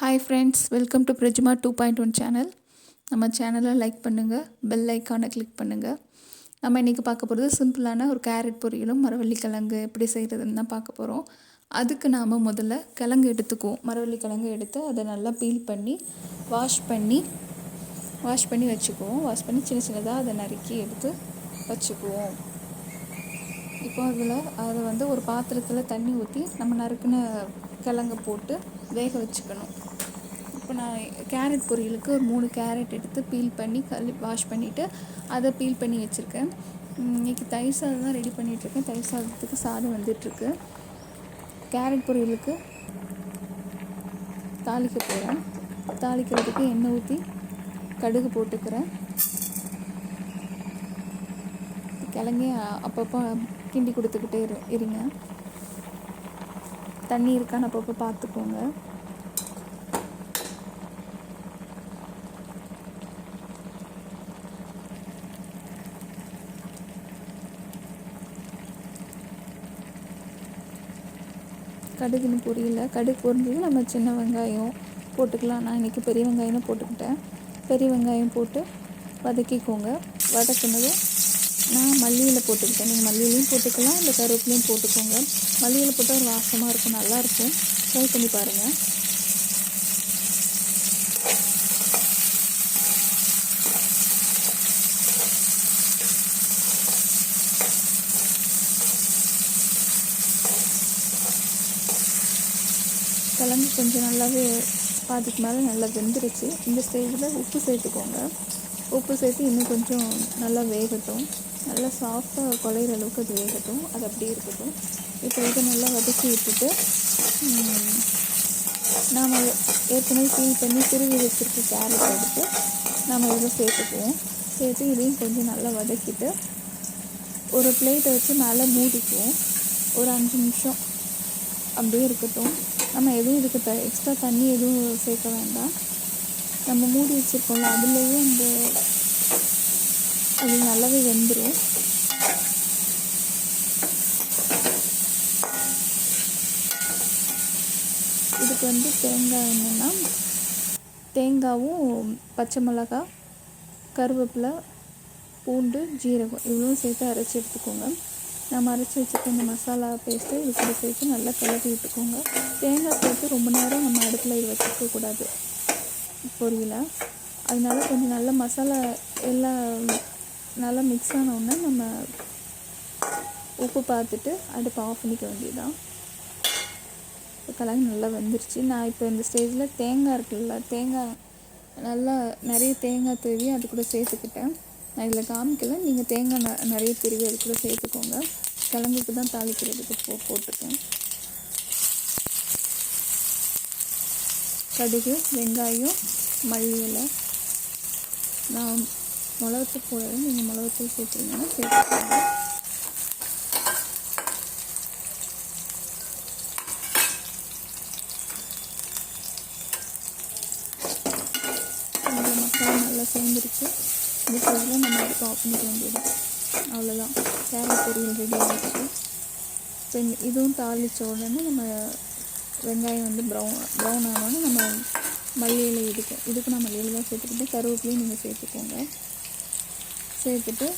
Hi friends welcome to பிரஜ்மா two point one channel நம்ம சேனலை லைக் பண்ணுங்கள் பெல் ஐக்கானை கிளிக் பண்ணுங்கள் நம்ம இன்றைக்கி பார்க்க போகிறது சிம்பிளான ஒரு கேரட் பொரியலும் மரவள்ளி கிழங்கு எப்படி செய்கிறதுன்னு தான் பார்க்க போகிறோம் அதுக்கு நாம் முதல்ல கிழங்கு எடுத்துக்குவோம். மரவள்ளி கிழங்கு எடுத்து அதை நல்லா பீல் பண்ணி வாஷ் பண்ணி வாஷ் பண்ணி வச்சுக்குவோம். வாஷ் பண்ணி சின்ன சின்னதாக அதை நறுக்கி எடுத்து வச்சுக்குவோம். இப்போ அதில் அதை வந்து ஒரு பாத்திரத்தில் தண்ணி ஊற்றி நம்ம நறுக்குன கிழங்க போட்டு வேக வச்சுக்கணும். இப்போ நான் கேரட் பொரியலுக்கு ஒரு மூணு கேரட் எடுத்து பீல் பண்ணி கல் வாஷ் பண்ணிவிட்டு அதை பீல் பண்ணி வச்சுருக்கேன். இன்றைக்கி தயிர் சாதம் தான் ரெடி பண்ணிகிட்ருக்கேன் தயிர் சாதத்துக்கு சாதம் வந்துட்டுருக்கு. கேரட் பொரியலுக்கு தாளிக்க போகிறேன் தாளிக்கிறதுக்கு எண்ணெய் ஊற்றி கடுகு போட்டுக்கிறேன். கிழங்கே அப்பப்போ கிண்டி கொடுத்துக்கிட்டே இரு இருங்க. தண்ணி இருக்கான்னு அப்பப்போ பார்த்துக்கோங்க. கடுகுன்னு புரியல. கடுகு பொரிஞ்சது நம்ம சின்ன வெங்காயம் போட்டுக்கலாம். நான் இன்றைக்கி பெரிய வெங்காயம் போட்டுக்கிட்டேன். பெரிய வெங்காயம் போட்டு வதக்கிக்கோங்க. வதக்குனதும் நான் மல்லியில் போட்டுக்கிட்டேன். நீங்கள் மல்லியிலையும் போட்டுக்கலாம். இந்த கருவேப்பிலையும் போட்டுக்கோங்க. மல்லியில் போட்டால் ஒரு வாசமாக இருக்கும். நல்லாயிருக்கும் ட்ரை பண்ணி பாருங்கள் கிழங்கு கொஞ்சம் நல்லாவே பாதிக்கு மேலே நல்லா வெந்துருச்சு. இந்த ஸ்டேஜில் உப்பு சேர்த்துக்கோங்க. உப்பு சேர்த்து இன்னும் கொஞ்சம் நல்லா வேகட்டும். நல்லா சாஃப்டாக குழையிற அளவுக்கு அது வேகட்டும். அது அப்படியே இருக்கட்டும். இப்போ இதை நல்லா வதக்கி விட்டுட்டு நாம் ஏற்கனவே க்ளீன் பண்ணி திருவி வச்சுருக்க கேரட் எடுத்து நாம் இதில் சேர்த்துக்குவோம். சேர்த்து இதையும் கொஞ்சம் நல்லா வதக்கிட்டு ஒரு பிளேட்டை வச்சு மேலே மூடிக்குவோம். ஒரு அஞ்சு நிமிஷம். அப்படியே இருக்கட்டும். நம்ம எதுவும் இதுக்கு த எக்ஸ்ட்ரா தண்ணி எதுவும் சேர்க்க வேண்டாம். நம்ம மூடி வச்சுருக்கோம்ல அதுலேயே இந்த அது நல்லாவே வெந்துடும் இதுக்கு வந்து தேங்காய் என்னென்னா தேங்காவும் பச்சை மிளகா கருவேப்பிலை பூண்டு ஜீரகம் இவ்வளோ சேர்த்து அரைச்சி எடுத்துக்கோங்க. நம்ம அரைச்சி வச்சுருக்க இந்த மசாலா பேஸ்ட்டு இது கூட சேர்த்து நல்லா கிளப்பி விட்டுக்கோங்க. தேங்காய் சேர்த்து ரொம்ப நேரம் நம்ம அடுப்பில் இது வச்சுக்கக்கூடாது பொரியல? அதனால கொஞ்சம் நல்ல மசாலா எல்லாம் நல்லா மிக்ஸ் ஆனவுடனே நம்ம உப்பு பார்த்துட்டு அடுப்பை ஆஃப் பண்ணிக்க வேண்டியதுதான். கிழங்கு நல்லா வந்துருச்சு. நான் இப்போ இந்த ஸ்டேஜில் தேங்காய் இருக்குல்ல தேங்காய் நல்லா நிறைய தேங்காய் துருவி அது கூட சேர்த்துக்கிட்டேன். நான் இதில் காமிக்கல. நீங்கள் தேங்காய் ந நிறைய திருவி அது கூட சேர்த்துக்கோங்க. கிழங்குக்கு தான் தாளிக்கிறதுக்கு போ போட்டிருக்கேன். கடுகு வெங்காயம் மல்லி இலை நான் மிளகத்தை போடுறேன் நீங்கள் மிளகத்தூள் சேர்த்துருங்கன்னா சேர்த்துக்கோங்க. நல்லா சேர்ந்துருச்சு. இந்த சைடில் நம்ம அடுப்பு ஆஃப் பண்ணிக்க வேண்டியது. அவ்வளோதான் கேரட் பொரியல் ரெடி ஆகிடுச்சு இப்போ இதுவும் தாளித்த உடனே நம்ம வெங்காயம் வந்து ப்ரௌன் ப்ரௌன் ஆனோடனே நம்ம மல்லியில் இதுக்கு இதுக்கு நான் மல்லியில் தான் சேர்த்துக்கிட்டு கருவேப்பிலையும் நீங்கள் சேர்த்துக்கோங்க. சேர்த்துட்டு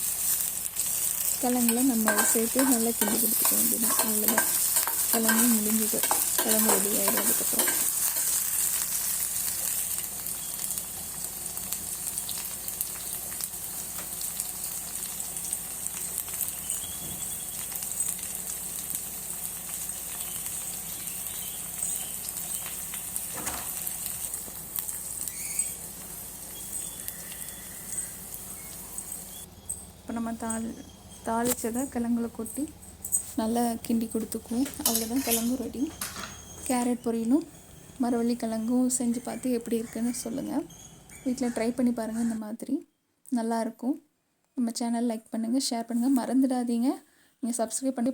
கிழங்குல நம்ம சேர்த்து நல்லா கிண்டி கொடுத்துக்க வேண்டியதான் அவ்வளோதான் கிழங்கு முடிஞ்சுது கிழங்கு ரெடி ஆகிடும் அதுக்கப்புறம் இப்போ நம்ம தாள் தாளித்ததை கிழங்குல கொட்டி நல்லா கிண்டி கொடுத்துக்குவோம். அவ்வளோதான் கிழங்கும் ரெடி கேரட் பொரியலும் மரவள்ளி கிழங்கும் செஞ்சு பார்த்து எப்படி இருக்குன்னு சொல்லுங்கள் வீட்டில் ட்ரை பண்ணி பாருங்கள் இந்த மாதிரி. நல்லாயிருக்கும் நம்ம சேனல் லைக் பண்ணுங்கள் ஷேர் பண்ணுங்கள் மறந்துடாதீங்க. நீங்கள் சப்ஸ்கிரைப் பண்ணி